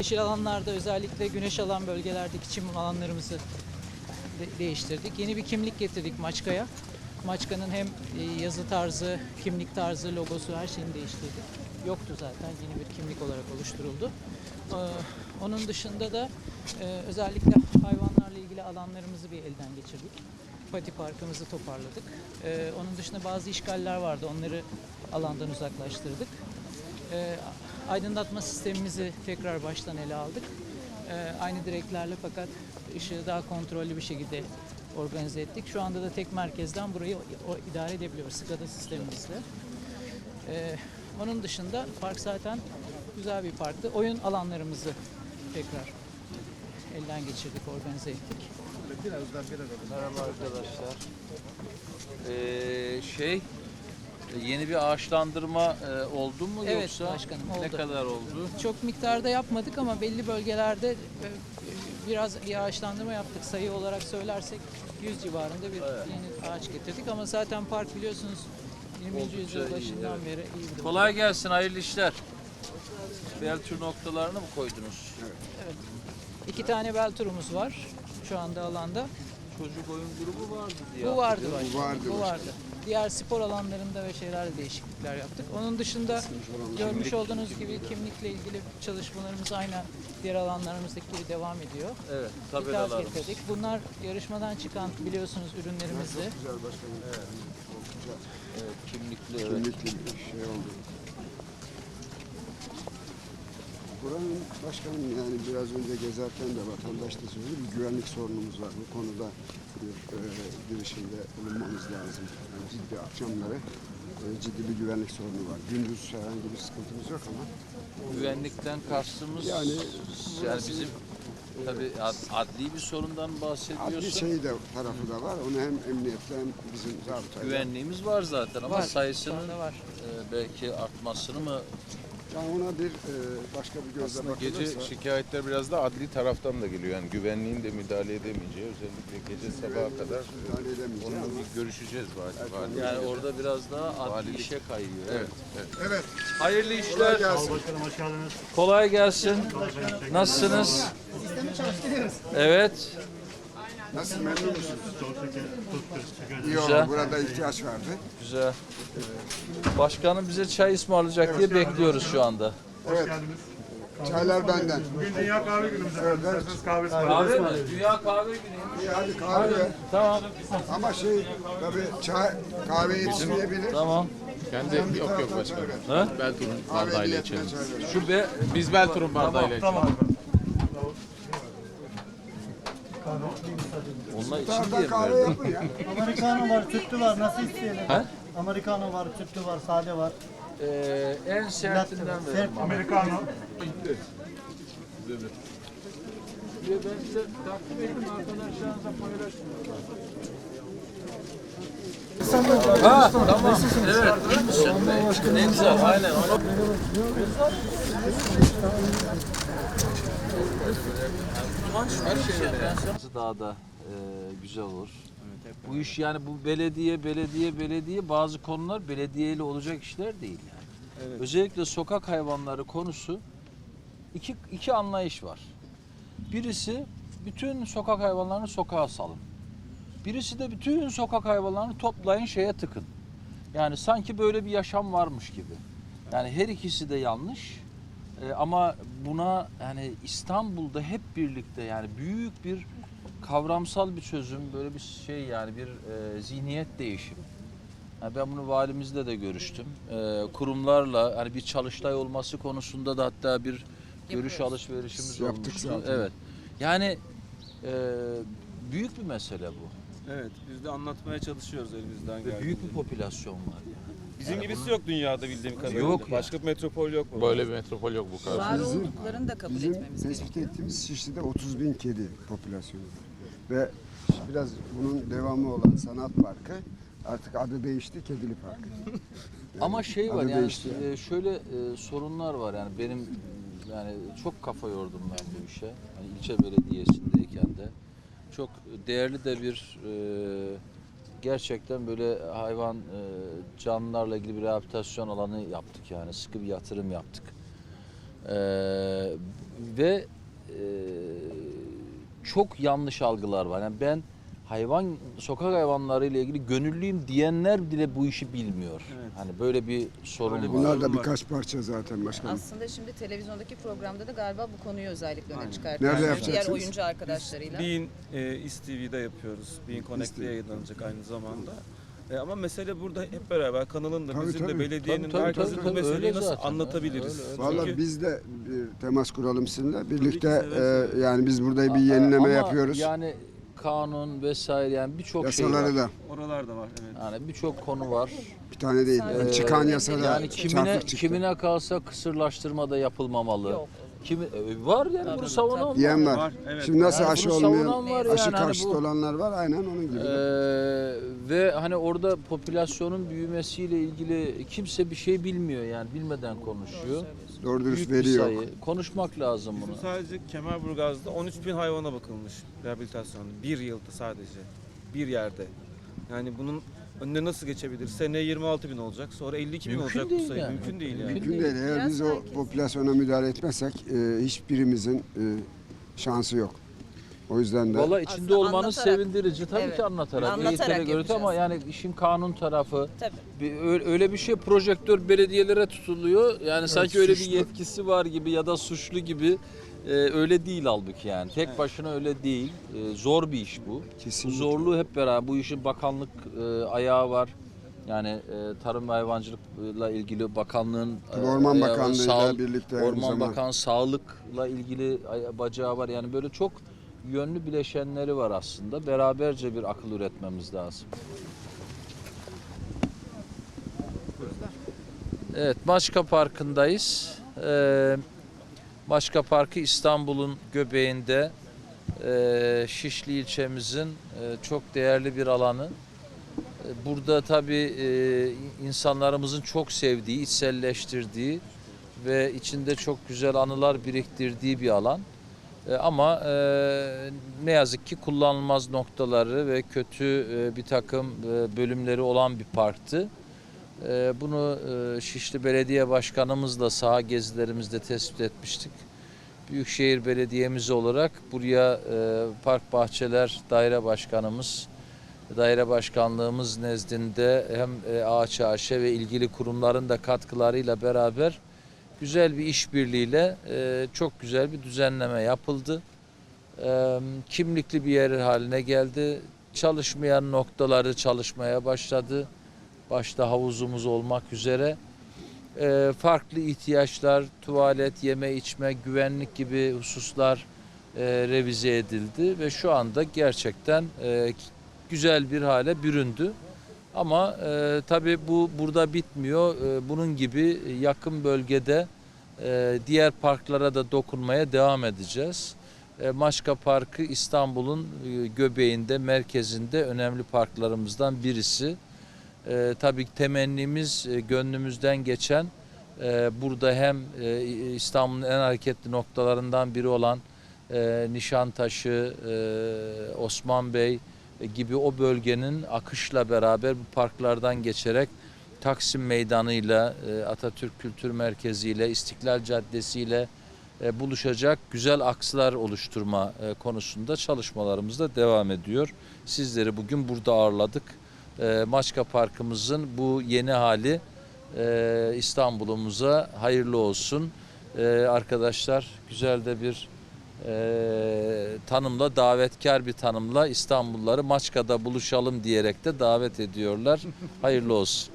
Yeşil alanlarda özellikle güneş alan bölgelerdeki çim alanlarımızı de- değiştirdik. Yeni bir kimlik getirdik Maçka'ya. Maçka'nın hem e, yazı tarzı, kimlik tarzı, logosu her şeyini değiştirdik. Yoktu zaten yeni bir kimlik olarak oluşturuldu. Ee, Onun dışında da e, özellikle hayvanlarla ilgili alanlarımızı bir elden geçirdik. Pati parkımızı toparladık. Ee, Onun dışında bazı işgaller vardı. Onları alandan uzaklaştırdık. Ee, aydınlatma sistemimizi tekrar baştan ele aldık. Ee, aynı direklerle fakat ışığı daha kontrollü bir şekilde organize ettik. Şu anda da tek merkezden burayı o, idare edebiliyoruz SCADA sistemimizle. Ee, onun dışında park zaten güzel bir parktı. Oyun alanlarımızı tekrar elden geçirdik, organize ettik. Merhaba arkadaşlar. Ee, şey yeni bir ağaçlandırma e, oldu mu Evet yoksa başkanım, ne oldu. kadar oldu? Çok miktarda yapmadık ama belli bölgelerde e, biraz bir ağaçlandırma yaptık. Sayı olarak söylersek 100 civarında bir yeni ağaç getirdik ama zaten park biliyorsunuz 20. Oldukça yüzyıl iyi, başından evet. beri iyi durumda. Kolay gelsin, hayırlı işler. Beltür noktalarını mı koydunuz? İki tane bel turumuz var şu anda alanda. Çocuk oyun grubu vardı diye. Bu vardı başkanım. vardı Bu vardı. Diğer spor alanlarında ve şeylerle değişiklikler yaptık. Onun dışında görmüş olduğunuz gibi kimlikle ilgili çalışmalarımız aynen diğer alanlarımızdaki gibi devam ediyor. Evet, tabelalarımız. getirdik. Bunlar yarışmadan çıkan biliyorsunuz ürünlerimizdi. Güzel başkanım. Evet, kimlikli evet. Kimlikli bir şey oldu. Buranın başkanım yani biraz önce gezerken de vatandaş da söyledi bir güvenlik sorunumuz var. Bu konuda bir e, girişimde bulunmamız lazım. Yani ciddi akşamları e, ciddi bir güvenlik sorunu var. Gündüz herhangi bir sıkıntımız yok ama Güvenlikten kastımız Yani yani bizim tabii ad- adli bir sorundan bahsediyorsun. adli şey de tarafı da var. Onu hem emniyetle hem bizim zabıtayla. Güvenliğimiz var zaten ama Var, sayısının var. e, belki artmasını mı Yani ona bir e, başka bir gözle Aslında bakılırsa. gece şikayetler biraz da adli taraftan da geliyor. Yani güvenliğin de müdahale edemeyeceği özellikle gece sabaha kadar müdahale edemeyeceğiz onunla ama bir görüşeceğiz vali. vali. yani orada biraz daha adli Valilik. işe kayıyor. Evet, evet. Evet. Hayırlı Kolay işler. gelsin. Başkanım hoş geldiniz. Kolay gelsin. Nasılsınız? Evet. Nasıl memnun musunuz? Güzel. Burada ihtiyaç vardı. Güzel. Başkanım bize çay ısmarlayacak diye bekliyoruz şu anda. Evet. Çaylar benden. Bugün Dünya Kahve Günümüz. Evet, evet. Kahve Kahve mi? Dünya kahve günü. İyi hadi kahve. Tamam. Ama şey tabii çay kahve yetişmeyebilir. Tamam. Kendi yok yok başkanım. Ha? Beltur'un Kahve bardağıyla niyetine içelim. çay verin. Şu be Biz Beltur'un bardağıyla içelim. Tamam. Onlar için Taraftan diye kahve mi? yapın ya. Americano var, sütlü var. Nasıl isteyelim? He? Americano var, sütlü var, sade var. Ee, en sertinden Latte, verin. sert. Americano. Ben size takdim edin arkadaşlarınıza paylaşın. Ha tamam. Evet. iyi misin? Ne güzel. Aynen. Onu... Daha da e, güzel olur. Bu iş yani bu belediye, belediye, belediye bazı konular belediyeyle olacak işler değil yani. Özellikle sokak hayvanları konusu iki, iki anlayış var. Birisi bütün sokak hayvanlarını sokağa salın. Birisi de bütün sokak hayvanlarını toplayın şeye tıkın. Yani sanki böyle bir yaşam varmış gibi. Yani her ikisi de yanlış. Ee, ama buna yani İstanbul'da hep birlikte yani büyük bir kavramsal bir çözüm, böyle bir şey yani bir e, zihniyet değişimi. Yani ben bunu valimizle de görüştüm. Ee, kurumlarla hani bir çalıştay olması konusunda da hatta bir görüş alışverişimiz Yaptık olmuştu. zaten. Evet. Yani e, büyük bir mesele bu. Evet, biz de anlatmaya çalışıyoruz elimizden Ve geldiğince. büyük bir popülasyon var yani. Bizim gibisi yok dünyada bildiğim kadarıyla. Yok ya. Başka bir metropol yok mu? Böyle bir metropol yok bu kadar. Var olduklarını da kabul Bizim etmemiz tespit gerekiyor. ettiğimiz Şişli'de 30 bin kedi popülasyonu var. Ve biraz bunun devamı olan sanat parkı artık adı değişti Kedili Park. Ama şey var adı yani değişti yani. e, şöyle e, sorunlar var yani benim yani çok kafa yordum ben bu işe. Hani ilçe belediyesindeyken de çok değerli de bir e, gerçekten böyle hayvan e, canlılarla ilgili bir rehabilitasyon alanı yaptık yani sıkı bir yatırım yaptık. Ee, ve e, çok yanlış algılar var. Yani ben hayvan sokak hayvanları ile ilgili gönüllüyüm diyenler bile bu işi bilmiyor. Hani böyle bir sorun Öyle var. Bunlar da birkaç parça zaten başkanım. Aslında şimdi televizyondaki programda da galiba bu konuyu özellikle öne Aynen. çıkartıyorsunuz. Nerede Diğer yapacaksınız? oyuncu arkadaşlarıyla. Bean e, İSTV'de yapıyoruz. Bean Connect'te yayınlanacak aynı zamanda. E, ama mesele burada hep beraber kanalın da Tabii, bizim tabii. de belediyenin Tabii, tabii, herkesin tabii, bu tabii. meseleyi Öyle nasıl zaten. anlatabiliriz? Öyle, öyle. Valla Çünkü biz de bir temas kuralım sizinle. Birlikte seve seve. e, yani biz burada bir Ama yenileme yapıyoruz. Yani kanun vesaire yani birçok şey Yasaları var. da oralar da var evet. Yani birçok konu var. bir tane değil. Ee, Yani çıkan yasada Yani kimine çarpık çıktı. kimine kalsa kısırlaştırma da yapılmamalı. Yok. Kimi e, var yani bunu savunan var. diyen var. Var, evet. Şimdi nasıl Yani aşı bunu olmayan, var aşı yani. Hani karşıtı bu- olanlar var. Aynen onun gibi. Ee, ve hani orada popülasyonun büyümesiyle ilgili kimse bir şey bilmiyor yani bilmeden konuşuyor. Doğru dürüst Büyük veri bir yok. sayı. Konuşmak lazım Bizim bunu. sadece Kemerburgaz'da 13 bin hayvana bakılmış rehabilitasyon. Bir yılda sadece. Bir yerde. Yani bunun önüne nasıl geçebilir? Seneye 26 bin olacak. Sonra 52 bin Mümkün olacak bu sayı. yani. Mümkün değil yani. Mümkün Mümkün değil. Eğer Biraz biz o herkes- popülasyona müdahale etmezsek e, hiçbirimizin e, şansı yok. O yüzden de Valla içinde Aslında olmanız anlatarak- sevindirici. Tabii Evet. ki anlatarak. Anlatarak eğitere görüntü ama yani yapacağız. işin kanun tarafı. Tabii. Bir, öyle, öyle bir şey projektör belediyelere tutuluyor. Yani sanki öyle bir suçlu. yetkisi var gibi ya da suçlu gibi. Ee, öyle değil halbuki yani. Tek Evet. başına öyle değil. Ee, zor bir iş bu. Bu kesinlikle. zorluğu hep beraber. Bu işin bakanlık e, ayağı var. Yani e, tarım ve hayvancılıkla ilgili bakanlığın e, Orman ayağı- Bakanlığı'yla sağ- birlikte aynı Orman. Bakan sağlıkla ilgili ay- bacağı var. Yani böyle çok yönlü bileşenleri var aslında. Beraberce bir akıl üretmemiz lazım. Evet, Maçka Parkı'ndayız. Ee, Maçka Parkı İstanbul'un göbeğinde e, Şişli ilçemizin e, çok değerli bir alanı. E, Burada tabii e, insanlarımızın çok sevdiği, içselleştirdiği ve içinde çok güzel anılar biriktirdiği bir alan. E, Ama e, ne yazık ki kullanılmaz noktaları ve kötü e, bir takım bölümleri olan bir parktı. Bunu Şişli Belediye Başkanımızla saha gezilerimizde tespit etmiştik. Büyükşehir Belediyemiz olarak buraya Park Bahçeler Daire Başkanımız, Daire Başkanlığımız nezdinde hem e, AÇAŞ ve ilgili kurumların da katkılarıyla beraber güzel bir işbirliğiyle e, çok güzel bir düzenleme yapıldı. E, kimlikli bir yer haline geldi. Çalışmayan noktaları çalışmaya başladı. Başta havuzumuz olmak üzere. E, farklı ihtiyaçlar, tuvalet, yeme içme, güvenlik gibi hususlar e, revize edildi ve şu anda gerçekten e, güzel bir hale büründü. Ama e, tabii bu burada bitmiyor. E, bunun gibi yakın bölgede e, diğer parklara da dokunmaya devam edeceğiz. E, Maçka Parkı İstanbul'un e, göbeğinde, merkezinde önemli parklarımızdan birisi. E, tabii temennimiz e, gönlümüzden geçen e, burada hem e, İstanbul'un en hareketli noktalarından biri olan e, Nişantaşı, e, Osman Bey gibi o bölgenin akışla beraber bu parklardan geçerek Taksim Meydanı'yla, e, Atatürk Kültür Merkezi'yle, İstiklal Caddesi'yle e, buluşacak güzel akslar oluşturma e, konusunda çalışmalarımız da devam ediyor. Sizleri bugün burada ağırladık. E, Maçka Parkımızın bu yeni hali e, İstanbul'umuza hayırlı olsun. E, arkadaşlar güzel de bir e, tanımla, davetkar bir tanımla İstanbulluları Maçka'da buluşalım diyerek de davet ediyorlar. Hayırlı olsun.